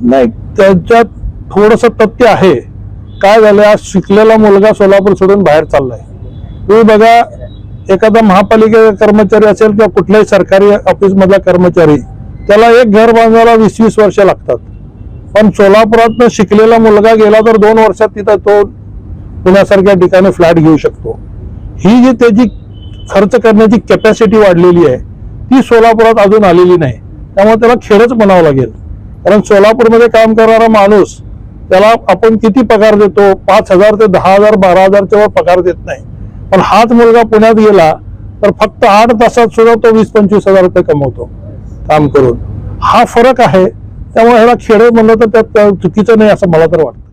नाही त्यांच्यात थोडस तथ्य आहे. काय झालं आज शिकलेला मुलगा सोलापूर सोडून बाहेर चाललाय. तुम्ही बघा एखादा महापालिका कर्मचारी असेल किंवा कुठल्याही सरकारी ऑफिस मधला कर्मचारी त्याला एक घर बांधायला वीस वीस वर्ष लागतात. पण सोलापुरात शिकलेला मुलगा गेला तर दोन वर्षात तिथं तो पुण्यासारख्या ठिकाणी फ्लॅट घेऊ शकतो. ही जी त्याची खर्च करण्याची कॅपॅसिटी वाढलेली आहे ती सोलापुरात अजून आलेली नाही. त्यामुळे त्याला खेळच म्हणावं लागेल. कारण सोलापूरमध्ये काम करणारा माणूस त्याला आपण किती पगार देतो? पाच हजार ते दहा हजार बारा हजारच्या वर पगार देत नाही. पण हाच मुलगा पुण्यात गेला तर फक्त आठ तासात सुद्धा तो वीस पंचवीस हजार रुपये कमवतो काम करून. हा फरक आहे. त्यामुळे ह्याला खेळ म्हणलं तर त्यात चुकीचं नाही असं मला तर वाटतं.